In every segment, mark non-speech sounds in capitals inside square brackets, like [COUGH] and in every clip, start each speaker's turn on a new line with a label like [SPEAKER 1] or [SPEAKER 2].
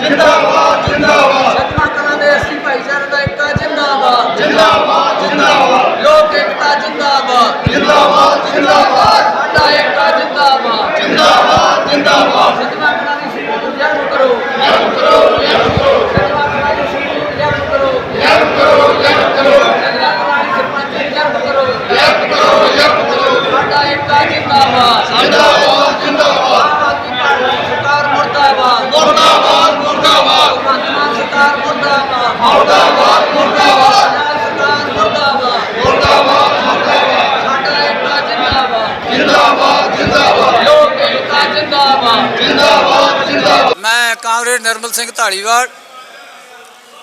[SPEAKER 1] ਜਿੰਦਾਬਾਦ
[SPEAKER 2] ਜਿੰਦਾਬਾਦ।
[SPEAKER 1] ਸਤਮਾ ਕਲਾਂ ਦੇ ਅਸੀਂ ਭਾਈਚਾਰੇ ਦਾ ਏਕਤਾ ਜਿੰਦਾਬਾਦ।
[SPEAKER 2] ਜਿੰਦਾਬਾਦ ਜਿੰਦਾਬਾਦ।
[SPEAKER 1] ਲੋਕ ਏਕਤਾ ਜਿੰਦਾਬਾਦ।
[SPEAKER 2] ਜਿੰਦਾਬਾਦ ਜਿੰਦਾਬਾਦ
[SPEAKER 1] ਸਾਡਾ ਏਕਤਾ ਜਿੰਦਾਬਾਦ
[SPEAKER 2] ਜਿੰਦਾਬਾਦ ਜਿੰਦਾਬਾਦ
[SPEAKER 1] ਸਤਮਾ ਕਲਾਂ ਦੀ ਸੀਟ ਨੂੰ ਜਨਮ ਕਰੋ
[SPEAKER 2] ਜਨ ਕਰੋ ਜਨ ਕਰੋ
[SPEAKER 1] ਸਤਮਾ ਕਲਾਂ ਦੀ ਸੀਟ ਨੂੰ ਜਨਮ ਕਰੋ
[SPEAKER 2] ਜਨ ਕਰੋ ਜਨ ਕਰੋ
[SPEAKER 1] ਸਤਮਾ ਕਲਾਂ ਦੀ ਸਰਪੰਚ ਨੂੰ ਜਨਮ ਕਰੋ
[SPEAKER 2] ਜਨ ਕਰੋ ਜਨ ਕਰੋ
[SPEAKER 1] ਸਾਡਾ ਏਕਤਾ ਜਿੰਦਾਬਾਦ
[SPEAKER 2] ਜਿੰਦਾਬਾਦ ਜਿੰਦਾਬਾਦ
[SPEAKER 1] ਆਮ ਆਦਮੀ ਪਾਰਟੀ ਸਰਕਾਰ ਮੁਰਦਾਬਾਦ
[SPEAKER 2] ਮੁਰਦਾਬਾਦ ਮੁਰਦਾਬਾਦ
[SPEAKER 1] ਭਗਵੰਤ ਮਾਨ ਸਰਕਾਰ ਮੁਰਦਾਬਾਦ
[SPEAKER 2] ਮੁਰਦਾਬਾਦ ਮੁਰਦਾਬਾਦ
[SPEAKER 1] ਪੰਜਾਬ ਸਰਕਾਰ ਮੁਰਦਾਬਾਦ
[SPEAKER 2] ਮੁਰਦਾਬਾਦ ਮੁਰਦਾਬਾਦ
[SPEAKER 1] ਸਾਡਾ ਏਕਤਾ ਜਿੰਦਾਬਾਦ
[SPEAKER 2] ਜਿੰਦਾਬਾਦ ਜਿੰਦਾਬਾਦ
[SPEAKER 1] ਲੋਕ ਏਕਤਾ ਜਿੰਦਾਬਾਦ
[SPEAKER 2] ਜਿੰਦਾਬਾਦ ਜਿੰਦਾਬਾਦ
[SPEAKER 1] ਮੈਂ comrade normal Singh Dhaliwal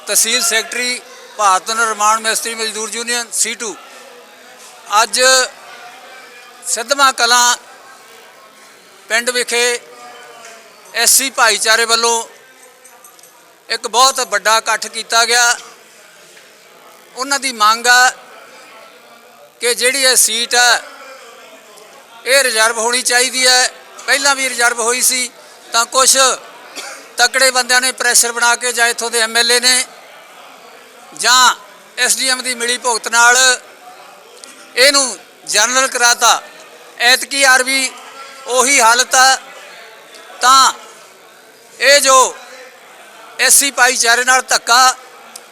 [SPEAKER 1] tehsil secretary Bharat Nirman Mistri ਮਜ਼ਦੂਰ ਯੂਨੀਅਨ C2 ਅੱਜ ਸਿੱਧਵਾਂ ਕਲਾਂ ਪਿੰਡ ਵਿਖੇ ਐਸਸੀ ਭਾਈਚਾਰੇ ਵੱਲੋਂ ਇੱਕ ਬਹੁਤ ਵੱਡਾ ਇਕੱਠ ਕੀਤਾ ਗਿਆ। ਉਹਨਾਂ ਦੀ ਮੰਗ ਆ ਕਿ ਜਿਹੜੀ ਇਹ ਸੀਟ ਹੈ ਇਹ ਰਿਜ਼ਰਵ ਹੋਣੀ ਚਾਹੀਦੀ ਹੈ। ਪਹਿਲਾਂ ਵੀ ਰਿਜ਼ਰਵ ਹੋਈ ਸੀ, ਤਾਂ ਕੁਝ ਤਕੜੇ ਬੰਦਿਆਂ ਨੇ ਪ੍ਰੈਸ਼ਰ ਬਣਾ ਕੇ ਜਾਂ ਇੱਥੋਂ ਦੇ ਐਮਐਲਏ ਨੇ ਜਾਂ ਐਸਡੀਐਮ ਦੀ ਮਿਲੀ ਭੁਗਤ ਨਾਲ ਇਹਨੂੰ ਜਨਰਲ ਕਰਾਤਾ। ਐਤਕੀ ਆਰ ਵੀ ਉਹੀ ਹਾਲਤ ਆ। ਤਾਂ ਇਹ ਜੋ ਐਸਸੀ ਭਾਈਚਾਰੇ ਨਾਲ ਧੱਕਾ,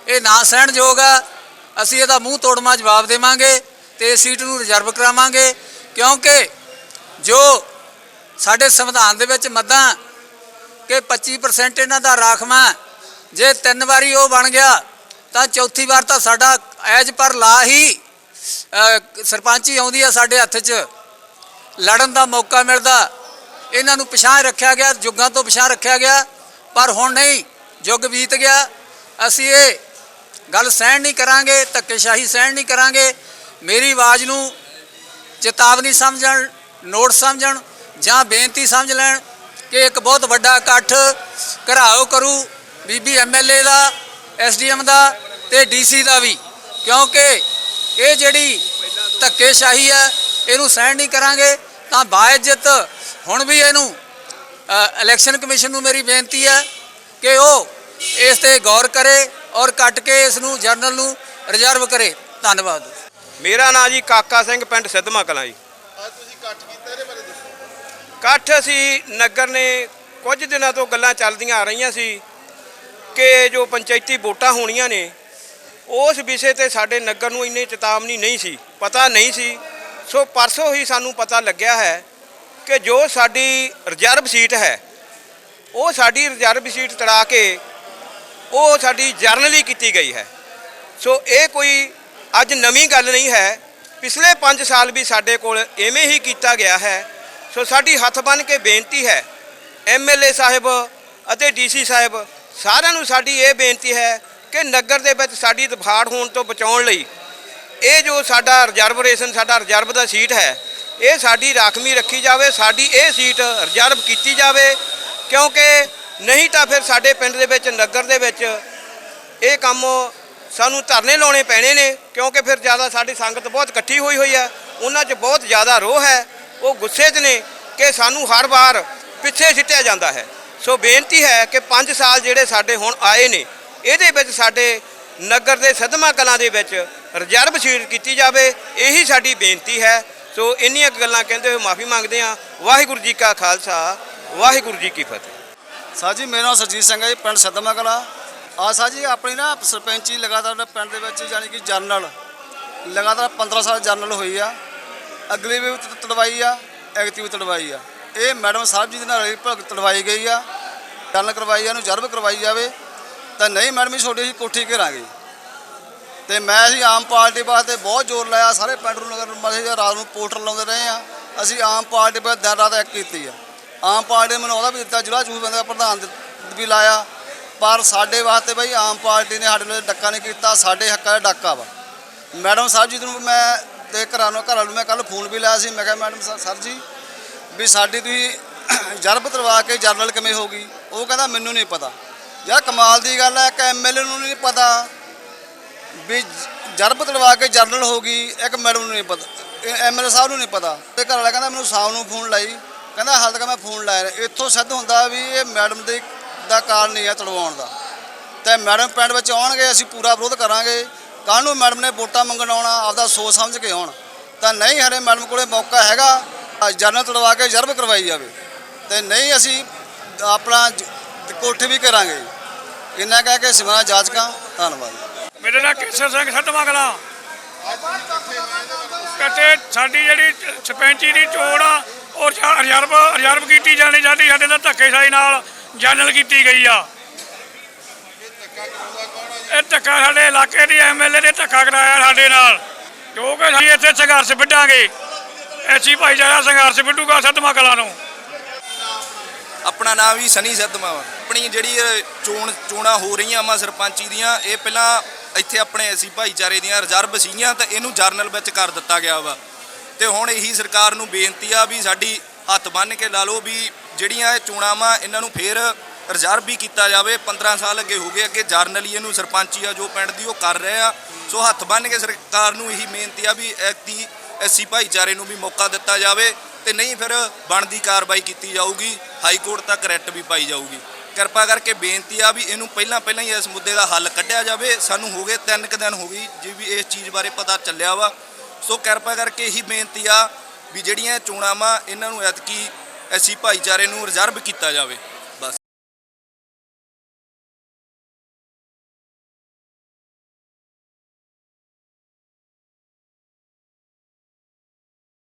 [SPEAKER 1] ਇਹ ਨਾ ਸਹਿਣਯੋਗ ਆ। ਅਸੀਂ ਇਹਦਾ ਮੂੰਹ ਤੋੜਮਾ ਜਵਾਬ ਦੇਵਾਂਗੇ ਤੇ ਇਸ ਸੀਟ ਨੂੰ ਰਿਜ਼ਰਵ ਕਰਾਵਾਂਗੇ। ਕਿਉਂਕਿ ਜੋ ਸਾਡੇ ਸੰਵਿਧਾਨ ਦੇ ਵਿੱਚ ਮੱਦਾਂ ਕਿ 25% ਇਹਨਾਂ ਦਾ ਰਾਖਵਾ ਜੇ ਤਿੰਨ ਵਾਰੀ ਉਹ ਬਣ ਗਿਆ ਤਾਂ ਚੌਥੀ ਵਾਰ ਤਾਂ ਸਾਡਾ ਐਜ ਪਰ ਲਾ ਹੀ ਅ, ਸਰਪੰਚੀ ਆਉਂਦੀ ਆ ਸਾਡੇ ਹੱਥ 'ਚ। ਲੜਨ ਦਾ ਮੌਕਾ ਮਿਲਦਾ। ਇਹਨਾਂ ਨੂੰ ਪਛਾਣ ਰੱਖਿਆ ਗਿਆ ਯੁੱਗਾਂ ਤੋਂ ਪਛਾਣ ਰੱਖਿਆ ਗਿਆ। ਪਰ ਹੁਣ ਨਹੀਂ ਯੁੱਗ ਬੀਤ ਗਿਆ। ਅਸੀਂ ਇਹ ਗੱਲ ਸਹਿਣ ਨਹੀਂ ਕਰਾਂਗੇ ਧੱਕੇਸ਼ਾਹੀ ਸਹਿਣ ਨਹੀਂ ਕਰਾਂਗੇ। ਮੇਰੀ ਆਵਾਜ਼ ਨੂੰ ਚੇਤਾਵਨੀ ਸਮਝਣ ਨੋਟ ਸਮਝਣ ਜਾਂ ਬੇਨਤੀ ਸਮਝ ਲੈਣ। ਕਿ ਇੱਕ ਬਹੁਤ ਵੱਡਾ ਇਕੱਠ ਘਰਾਓ ਕਰੂ, ਬੀਬੀ ਐਮਐਲਏ ਦਾ ਐਸਡੀਐਮ ਦਾ ਤੇ ਡੀਸੀ ਦਾ ਵੀ। ਕਿਉਂਕਿ ਇਹ ਜਿਹੜੀ ਧੱਕੇਸ਼ਾਹੀ ਹੈ, ਇਹਨੂੰ ਸਹਿਣ ਨਹੀਂ ਕਰਾਂਗੇ, ਤਾਂ ਬਾਇਜ਼ਤ ਹੁਣ ਵੀ ਇਹਨੂੰ ਇਲੈਕਸ਼ਨ ਕਮਿਸ਼ਨ ਨੂੰ ਮੇਰੀ ਬੇਨਤੀ ਹੈ ਕਿ ਉਹ ਇਸ ਤੇ ਗੌਰ ਕਰੇ ਔਰ ਕੱਟ ਕੇ ਇਸ ਨੂੰ ਜਰਨਲ ਨੂੰ ਰਿਜ਼ਰਵ ਕਰੇ। ਧੰਨਵਾਦ।
[SPEAKER 3] ਮੇਰਾ ਨਾਂ ਜੀ ਕਾਕਾ ਸਿੰਘ, ਪਿੰਡ ਸਿੱਧਮਾ ਕਲਾਂ ਜੀ
[SPEAKER 2] ਅੱਜ ਤੁਸੀਂ ਇਕੱਠ ਕੀਤਾ ਇਹਦੇ ਬਾਰੇ ਦੱਸੋ
[SPEAKER 3] ਇਕੱਠ ਅਸੀਂ ਨਗਰ ਨੇ ਕੁਝ ਦਿਨਾਂ ਤੋਂ ਗੱਲਾਂ ਚੱਲਦੀਆਂ ਆ ਰਹੀਆਂ ਸੀ ਕਿ ਜੋ ਪੰਚਾਇਤੀ ਵੋਟਾਂ ਹੋਣੀਆਂ ਨੇ, ਉਸ ਵਿਸ਼ੇ ਤੇ ਸਾਡੇ ਨਗਰ ਨੂੰ ਇੰਨੀ ਚੇਤਾਵਨੀ ਨਹੀਂ ਸੀ, ਪਤਾ ਨਹੀਂ ਸੀ। ਸੋ ਪਰਸੋਂ ਹੀ ਸਾਨੂੰ ਪਤਾ ਲੱਗਿਆ ਹੈ ਕਿ ਜੋ ਸਾਡੀ ਰਿਜ਼ਰਵ ਸੀਟ ਹੈ, ਉਹ ਸਾਡੀ ਰਿਜ਼ਰਵ ਸੀਟ ਤੜਾ ਕੇ ਉਹ ਸਾਡੀ ਜਰਨਲੀ ਕੀਤੀ ਗਈ ਹੈ। ਸੋ ਇਹ ਕੋਈ ਅੱਜ ਨਵੀਂ ਗੱਲ ਨਹੀਂ ਹੈ। ਪਿਛਲੇ 5 ਸਾਲ ਵੀ ਸਾਡੇ ਕੋਲ ਐਵੇਂ ਹੀ ਕੀਤਾ ਗਿਆ ਹੈ ਸੋ ਸਾਡੀ ਹੱਥ ਬੰਨ ਕੇ ਬੇਨਤੀ ਹੈ ਐਮਐਲਏ ਸਾਹਿਬ ਅਤੇ ਡੀਸੀ ਸਾਹਿਬ, ਸਾਰਿਆਂ ਨੂੰ ਸਾਡੀ ਇਹ ਬੇਨਤੀ ਹੈ ਕਿ ਨਗਰ ਦੇ ਵਿੱਚ ਸਾਡੀ ਦਫਾੜ ਹੋਣ ਤੋਂ ਬਚਾਉਣ ਲਈ ਇਹ ਜੋ ਸਾਡਾ ਰਿਜ਼ਰਵਰੇਸ਼ਨ ਸਾਡਾ ਰਿਜ਼ਰਵ ਦਾ ਸੀਟ ਹੈ, ਇਹ ਸਾਡੀ ਰਾਖਮੀ ਰੱਖੀ ਜਾਵੇ, ਸਾਡੀ ਇਹ ਸੀਟ ਰਿਜ਼ਰਵ ਕੀਤੀ ਜਾਵੇ, ਕਿਉਂਕਿ ਨਹੀਂ ਤਾਂ ਫਿਰ ਸਾਡੇ ਪਿੰਡ ਦੇ ਵਿੱਚ, ਨਗਰ ਦੇ ਵਿੱਚ ਇਹ ਕੰਮ ਸਾਨੂੰ ਧਰਨੇ ਲਾਉਣੇ ਪੈਣੇ ਨੇ, ਕਿਉਂਕਿ ਫਿਰ ਜ਼ਿਆਦਾ ਸਾਡੀ ਸੰਗਤ ਬਹੁਤ ਇਕੱਠੀ ਹੋਈ ਹੋਈ ਹੈ, ਉਹਨਾਂ 'ਚ ਬਹੁਤ ਜ਼ਿਆਦਾ ਰੋਹ ਹੈ। ਉਹ ਗੁੱਸੇ 'ਚ ਨੇ ਕਿ ਸਾਨੂੰ ਹਰ ਵਾਰ ਪਿੱਛੇ ਸਿੱਟਿਆ ਜਾਂਦਾ ਹੈ। ਸੋ ਬੇਨਤੀ ਹੈ ਕਿ 5 ਸਾਲ ਜਿਹੜੇ ਸਾਡੇ ਹੁਣ ਆਏ ਨੇ, ਇਹਦੇ ਵਿੱਚ ਸਾਡੇ ਨਗਰ ਦੇ ਸਦਮਾ ਕਲਾਂ ਦੇ ਵਿੱਚ ਰਿਜ਼ਰਵ ਸੀਟ ਕੀਤੀ ਜਾਵੇ, ਇਹੀ ਸਾਡੀ ਬੇਨਤੀ ਹੈ। ਸੋ ਇੰਨੀਆਂ ਗੱਲਾਂ ਕਹਿੰਦੇ ਹੋਏ ਮਾਫੀ ਮੰਗਦੇ ਹਾਂ। ਵਾਹਿਗੁਰੂ ਜੀ ਕਾ ਖਾਲਸਾ, ਵਾਹਿਗੁਰੂ ਜੀ ਕੀ ਫਤਿਹ।
[SPEAKER 4] ਸਰ ਜੀ, ਮੇਰਾ ਨਾਮ ਸਰਜੀਤ ਸਿੰਘ ਹੈ ਜੀ, ਪਿੰਡ ਸਦਮਾ ਕਲਾਂ। ਆ ਸਰ ਜੀ, ਆਪਣੀ ਨਾ ਸਰਪੰਚੀ ਲਗਾਤਾਰ ਪਿੰਡ ਦੇ ਵਿੱਚ ਯਾਨੀ ਕਿ ਜਰਨਲ, ਲਗਾਤਾਰ 15 ਸਾਲ ਜਰਨਲ ਹੋਈ ਆ। ਅਗਲੀ ਵੀ ਤੜਵਾਈ ਆ ਐਗਤੀ ਵੀ ਤੜਵਾਈ ਆ। ਇਹ ਮੈਡਮ ਸਾਹਿਬ ਜੀ ਦੇ ਨਾਲ ਰਲੀ ਭਗਤ ਤੜਵਾਈ ਗਈ ਆ ਜਰਨਲ ਕਰਵਾਈ ਆ ਨੂੰ ਜਰਬ ਕਰਵਾਈ ਜਾਵੇ, ਤਾਂ ਨਹੀਂ ਮੈਡਮ ਜੀ ਛੋਟੀ ਜੀ ਕੋਠੀ ਘੇਰਾਂਗੇ। ਤੇ ਮੈਂ ਅਸੀਂ ਆਮ ਪਾਰਟੀ ਵਾਸਤੇ ਬਹੁਤ ਜ਼ੋਰ ਲਾਇਆ, ਸਾਰੇ ਪਿੰਡ ਨੂੰ ਨਗਰ ਮਸੇ ਰਾਤ ਨੂੰ ਪੋਸਟਰ ਲਾਉਂਦੇ ਰਹੇ ਆ। ਅਸੀਂ ਆਮ ਪਾਰਟੀ ਪਰ ਦਿਨ ਰਾਤ ਐਕ ਕੀਤੀ ਆ। ਆਮ ਪਾਰਟੀ ਨੇ ਮੈਨੂੰ ਉਹਦਾ ਵੀ ਦਿੱਤਾ, ਜ਼ਿਲ੍ਹਾ ਚੂਹ ਬੰਦੇ ਦਾ ਪ੍ਰਧਾਨ ਵੀ ਲਾਇਆ। ਪਰ ਸਾਡੇ ਵਾਸਤੇ ਬਈ ਆਮ ਪਾਰਟੀ ਨੇ ਸਾਡੇ ਨਾਲ ਡੱਕਾ ਨਹੀਂ ਕੀਤਾ, ਸਾਡੇ ਹੱਕਾਂ ਦਾ ਡਾਕਾ ਵਾ। ਮੈਡਮ ਸਾਹਿਬ ਜੀ ਨੂੰ ਮੈਂ ਤੇ ਘਰਾਂ ਨੂੰ ਘਰਾਂ ਨੂੰ ਮੈਂ ਕੱਲ ਫੋਨ ਵੀ ਲਾਇਆ ਸੀ। ਮੈਂ ਕਿਹਾ, ਮੈਡਮ ਸਰ- ਜੀ, ਵੀ ਸਾਡੀ ਤੁਸੀਂ [CLEARS THROAT] ਜਰਬ ਤਰਵਾ ਕੇ ਜਰਨਲ ਕਿਵੇਂ ਹੋ ਗਈ? ਉਹ ਕਹਿੰਦਾ, ਮੈਨੂੰ ਨਹੀਂ ਪਤਾ। ਯਾਰ, ਕਮਾਲ ਦੀ ਗੱਲ ਹੈ ਕਿ ਐਮਐਲਏ ਨੂੰ ਨਹੀਂ ਪਤਾ ਵੀ ਜਰਬ ਤੜਵਾ ਕੇ ਜਰਨਲ ਹੋ ਗਈ, ਇੱਕ ਮੈਡਮ ਨੂੰ ਨਹੀਂ ਪਤਾ ਐਮਐਲਏ ਸਾਹਿਬ ਨੂੰ ਨਹੀਂ ਪਤਾ। ਤੇ ਘਰ ਵਾਲਾ ਕਹਿੰਦਾ, ਮੈਨੂੰ ਸ਼ਾਮ ਨੂੰ ਫੋਨ ਲਾਈ। ਕਹਿੰਦਾ, ਹਾਲ ਤੱਕ ਮੈਂ ਫੋਨ ਲਾਇਆ ਇੱਥੋਂ ਸਿੱਧ ਹੁੰਦਾ ਵੀ ਇਹ ਮੈਡਮ ਦੇ ਦਾ ਕਾਰਨ ਨਹੀਂ ਹੈ ਤੜਵਾਉਣ ਦਾ। ਤੇ ਮੈਡਮ ਪਿੰਡ ਵਿੱਚ ਆਉਣਗੇ, ਅਸੀਂ ਪੂਰਾ ਵਿਰੋਧ ਕਰਾਂਗੇ। ਕੱਲ੍ਹ ਨੂੰ ਮੈਡਮ ਨੇ ਵੋਟਾਂ ਮੰਗਣ ਆਉਣਾ? ਆਪਦਾ ਸੋਚ ਸਮਝ ਕੇ ਆਉਣ। ਤਾਂ ਨਹੀਂ ਹਰੇ ਮੈਡਮ ਕੋਲੇ ਮੌਕਾ ਹੈਗਾ ਅ, ਜਨਰਲ ਤੜਵਾ ਕੇ ਜਰਬ ਕਰਵਾਈ ਜਾਵੇ। ਤੇ ਨਹੀਂ ਅਸੀਂ ਆਪਣਾ ਕੋਠ ਵੀ ਕਰਾਂਗੇ। ਇੰਨਾ ਕਹਿ ਕੇ ਸਿਮਰਾ ਜਾਚਕਾਂ ਧੰਨਵਾਦ।
[SPEAKER 5] ਮੇਰੇ ਨਾਲ ਕੇਸਰ ਸਿੰਘ ਸੱਤਵਾਂ ਕਲਾਂ। ਕੱਟੇ ਸਾਡੀ ਜਿਹੜੀ ਸਰਪੰਚੀ ਦੀ ਚੋਣ ਆ ਉਹ ਰਿਜ਼ਰਵ ਰਿਜ਼ਰਵ ਕੀਤੀ ਜਾਣੀ ਸਾਡੀ ਸਾਡੇ ਨਾਲ ਧੱਕੇਸ਼ਾਹੀ ਨਾਲ ਜਨਰਲ ਕੀਤੀ ਗਈ ਆ। ਇਹ ਧੱਕਾ ਸਾਡੇ ਇਲਾਕੇ ਦੀ ਐਮਐਲਏ ਨੇ ਧੱਕਾ ਕਰਾਇਆ ਸਾਡੇ ਨਾਲ। ਕਿਉਂਕਿ ਅਸੀਂ ਇੱਥੇ ਸੰਘਰਸ਼ ਵਿੱਢਾਂਗੇ। ਐਸੀ ਭਾਈਚਾਰਾ ਸੰਘਰਸ਼ ਵਿੱਢੂਗਾ ਸੱਤਵਾਂ ਕਲਾਂ ਨੂੰ।
[SPEAKER 6] ਆਪਣਾ ਨਾਮ ਵੀ ਸਨੀ ਸਿੱਧਮਾ ਵਾ। ਆਪਣੀ ਜਿਹੜੀ ਇਹ ਚੋਣ ਚੋਣਾਂ ਹੋ ਰਹੀਆਂ ਵਾ ਸਰਪੰਚੀ ਦੀਆਂ, ਇਹ ਪਹਿਲਾਂ ਇੱਥੇ ਆਪਣੇ ਐਸੀ ਭਾਈਚਾਰੇ ਦੀਆਂ ਰਿਜ਼ਰਵ ਸੀਗੀਆਂ ਤਾਂ ਇਹਨੂੰ ਜਰਨਲ ਵਿੱਚ ਕਰ ਦਿੱਤਾ ਗਿਆ ਵਾ। ਤੇ ਹੁਣ ਇਹੀ ਸਰਕਾਰ ਨੂੰ ਬੇਨਤੀ ਆ ਵੀ ਸਾਡੀ ਹੱਥ ਬੰਨ ਕੇ ਲਾ ਲਓ ਵੀ ਜਿਹੜੀਆਂ ਇਹ ਚੋਣਾਂ ਵਾ, ਇਹਨਾਂ ਨੂੰ ਫੇਰ ਰਿਜ਼ਰਵ ਵੀ ਕੀਤਾ ਜਾਵੇ। 15 ਸਾਲ ਅੱਗੇ ਹੋ ਗਏ ਅੱਗੇ। ਜਰਨਲੀ ਇਹਨੂੰ ਸਰਪੰਚੀ ਆ, ਜੋ ਪਿੰਡ ਦੀ ਉਹ ਕਰ ਰਹੇ ਆ। ਸੋ ਹੱਥ ਬੰਨ੍ਹ ਕੇ ਸਰਕਾਰ ਨੂੰ ਇਹੀ ਬੇਨਤੀ ਆ ਵੀ ਐਕਤੀ ਐਸੀ ਭਾਈਚਾਰੇ ਨੂੰ ਵੀ ਮੌਕਾ ਦਿੱਤਾ ਜਾਵੇ ਤੇ ਨਹੀਂ ਫਿਰ ਬਣਦੀ ਕਾਰਵਾਈ ਕੀਤੀ ਜਾਊਗੀ। ਹਾਈ ਕੋਰਟ ਤੱਕ ਰੈਟ ਵੀ ਪਾਈ ਜਾਊਗੀ। ਕਿਰਪਾ ਕਰਕੇ ਬੇਨਤੀ ਆ ਵੀ ਇਹਨੂੰ ਪਹਿਲਾਂ ਪਹਿਲਾਂ ਹੀ ਇਸ ਮੁੱਦੇ ਦਾ ਹੱਲ ਕੱਢਿਆ ਜਾਵੇ। ਸਾਨੂੰ ਹੋ ਗਏ ਤਿੰਨ ਕੁ ਦਿਨ ਹੋ ਗਈ ਜੇ ਵੀ ਇਸ ਚੀਜ਼ ਬਾਰੇ ਪਤਾ ਚੱਲਿਆ ਵਾ। ਸੋ ਕਿਰਪਾ ਕਰਕੇ ਇਹੀ ਬੇਨਤੀ ਆ ਵੀ ਜਿਹੜੀਆਂ ਚੋਣਾਂ ਵਾ, ਇਹਨਾਂ ਨੂੰ ਐਤਕੀ ਐਸੀ ਭਾਈਚਾਰੇ ਨੂੰ ਰਿਜ਼ਰਵ ਕੀਤਾ ਜਾਵੇ।